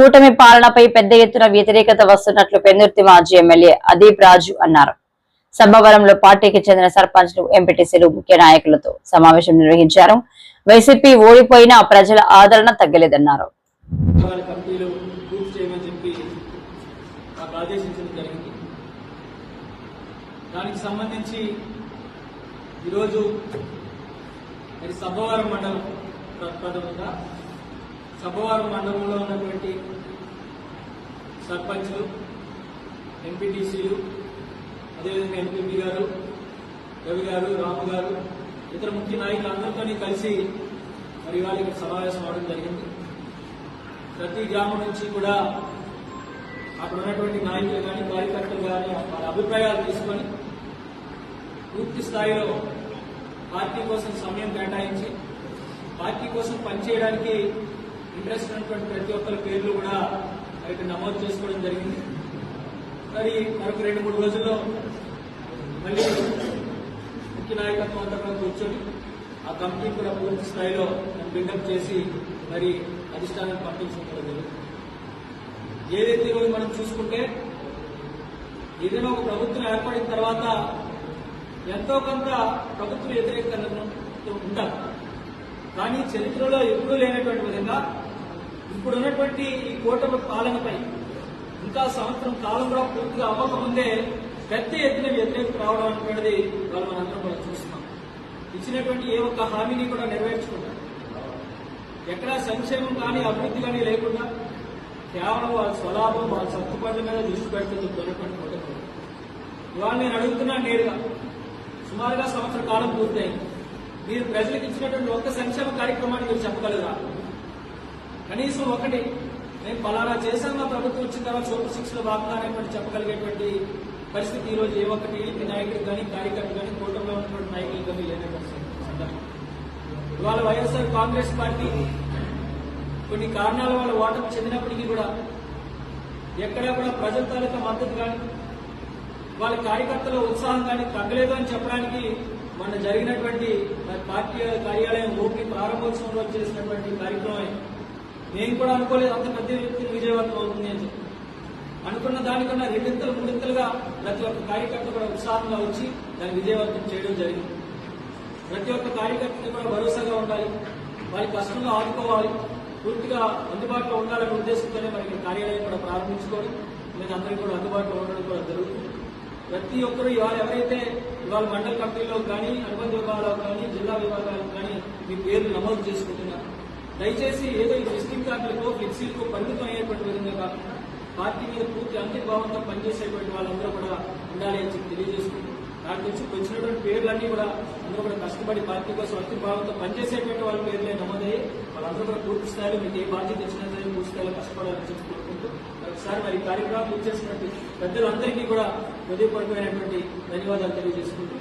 కూటమి పాలనపై పెద్ద ఎత్తున వ్యతిరేకత వస్తున్నట్లు పెందుర్తి మాజీ ఎమ్మెల్యే అదీప్ రాజు అన్నారు. సభవరంలో పార్టీకి చెందిన సర్పంచ్లు ఎంపీటీసీలు ముఖ్య నాయకులతో సమావేశం నిర్వహించారు. వైసీపీ ఓడిపోయినా ప్రజల ఆదరణ తగ్గలేదన్నారు. దానికి సంబంధించి ఈరోజు సభవరం మండలం ప్ర- సబ్బవరం మండలంలో ఉన్నటువంటి సర్పంచ్లు ఎంపీటీసీలు అదేవిధంగా ఎంపీపీ గారు రవి గారు రాము గారు ఇతర ముఖ్య నాయకులు అందరితోని కలిసి మరి ఇవాళ ఇక్కడ సమావేశం అవడం జరిగింది. ప్రతి గ్రామం నుంచి కూడా అక్కడ ఉన్నటువంటి నాయకులు కానీ కార్యకర్తలు కానీ వారి అభిప్రాయాలు తీసుకొని పూర్తి స్థాయిలో పార్టీ కోసం సమయం కేటాయించి పార్టీ కోసం పనిచేయడానికి ఇంట్రెస్ట్ ఉన్నటువంటి ప్రతి ఒక్కరి పేర్లు కూడా అయితే నమోదు చేసుకోవడం జరిగింది. మరి మరొక రెండు మూడు రోజుల్లో మళ్ళీ ముఖ్య నాయకత్వం అంతా కూడా కూర్చొని ఆ కమిటీ కూడా పూర్తి స్థాయిలో బిల్డప్ చేసి మరి అధిష్టానం పంపించడం జరుగుతుంది ఏదైతే ఈరోజు మనం చూసుకుంటే ఏదైనా ఒక ప్రభుత్వం ఏర్పడిన తర్వాత ఎంతో కొంత ప్రభుత్వ వ్యతిరేకతను ఉంటారు కానీ చరిత్రలో ఎప్పుడూ లేనటువంటి విధంగా ఇప్పుడు ఉన్నటువంటి ఈ కూటమి పాలనపై ఇంకా సంవత్సరం కాలం కూడా పూర్తిగా అవ్వకముందే పెద్ద ఎత్తున వ్యతిరేకత రావడం అనేటువంటిది వాళ్ళు మనందరం కూడా చూస్తున్నాం. ఇచ్చినటువంటి ఏ ఒక్క హామీని కూడా నెరవేర్చుకుంటారు ఎక్కడా సంక్షేమం కానీ అభివృద్ధి కానీ లేకుండా కేవలం వాళ్ళ స్వలాభం వాళ్ళ సత్తుపడ్ల మీద దృష్టి పెడుతుంది కొన్నటువంటి కూటమి ఇవాళ నేను అడుగుతున్నాను నేరుగా సుమారుగా సంవత్సర కాలం పూర్తయింది. మీరు ప్రజలకు ఇచ్చినటువంటి ఒక్క సంక్షేమ కార్యక్రమాన్ని మీరు చెప్పగలరా? కనీసం ఒకటి నేను పలానా చేశాను? మా ప్రభుత్వం వచ్చిన తర్వాత సూపర్ సిక్స్లో భాగంగా చెప్పగలిగేటువంటి పరిస్థితి ఈ రోజు ఏ ఒక్క టీడీపీ నాయకుడు కానీ కార్యకర్తలు కానీ కూటమిలో ఉన్నటువంటి నాయకులు కానీ లేనటువంటి సందర్భం. ఇవాళ వైఎస్ఆర్ కాంగ్రెస్ పార్టీ కొన్ని కారణాల వల్ల ఓటమి చెందినప్పటికీ కూడా ఎక్కడా కూడా ప్రజల తాలూకా మద్దతు కానీ వాళ్ళ కార్యకర్తల ఉత్సాహం కానీ తగ్గలేదు అని చెప్పడానికి మొన్న జరిగినటువంటి పార్టీ కార్యాలయం ఓపీ ప్రారంభోత్సవంలో చేసినటువంటి కార్యక్రమం నేను కూడా అనుకోలేదు అంత పెద్ద వ్యక్తి విజయవంతం అవుతుంది అని చెప్పి. అనుకున్న దానికన్నా రెండింతలు మూడింతలుగా ప్రతి ఒక్క కార్యకర్త కూడా ఉత్సాహంగా వచ్చి దాన్ని విజయవంతం చేయడం జరిగింది. ప్రతి ఒక్క కార్యకర్తకి కూడా భరోసాగా ఉండాలి వారి కష్టంలో ఆదుకోవాలి పూర్తిగా అందుబాటులో ఉండాలనే ఉద్దేశంతోనే మనకి కార్యాలయం కూడా ప్రారంభించుకోవడం నేను అందరికీ కూడా అందుబాటులో ఉండడం కూడా జరుగుతుంది. ప్రతి ఒక్కరూ ఇవాళ ఎవరైతే ఇవాళ మండల కమిటీలో కానీ అనుబంధ విభాగాల్లో కానీ జిల్లా విభాగాలకు కానీ మీ పేర్లు నమోదు చేసుకుంటున్నారు దయచేసి ఏదో ఈ విజిటింగ్ కార్డులకు ఫ్లెక్సీలకు పరిమితం అయ్యేటువంటి విధంగా కాకుండా పార్టీ మీద పూర్తి అంకితభావంతో పనిచేసేటువంటి వాళ్ళందరూ కూడా ఉండాలి అని చెప్పి తెలియజేసుకుంటూ దాని నుంచి వచ్చినటువంటి పేర్లన్నీ కూడా అందరూ కూడా కష్టపడి పార్టీ కోసం అంకితభావంతో పనిచేసేటువంటి వాళ్ళ పేర్లే నమోదయ్యి వాళ్ళందరూ కూడా పూర్తి స్థాయిలో మీకు ఏ బాధ్యత ఇచ్చినా సరే పూర్తి స్థాయిలో కష్టపడాలని చెప్పి కోరుకుంటూ ఒకసారి మరి కార్యక్రమాలు పూర్తి చేసినటువంటి పెద్దలందరికీ కూడా హృదయపూర్వకమైనటువంటి ధన్యవాదాలు తెలియజేసుకుంటూ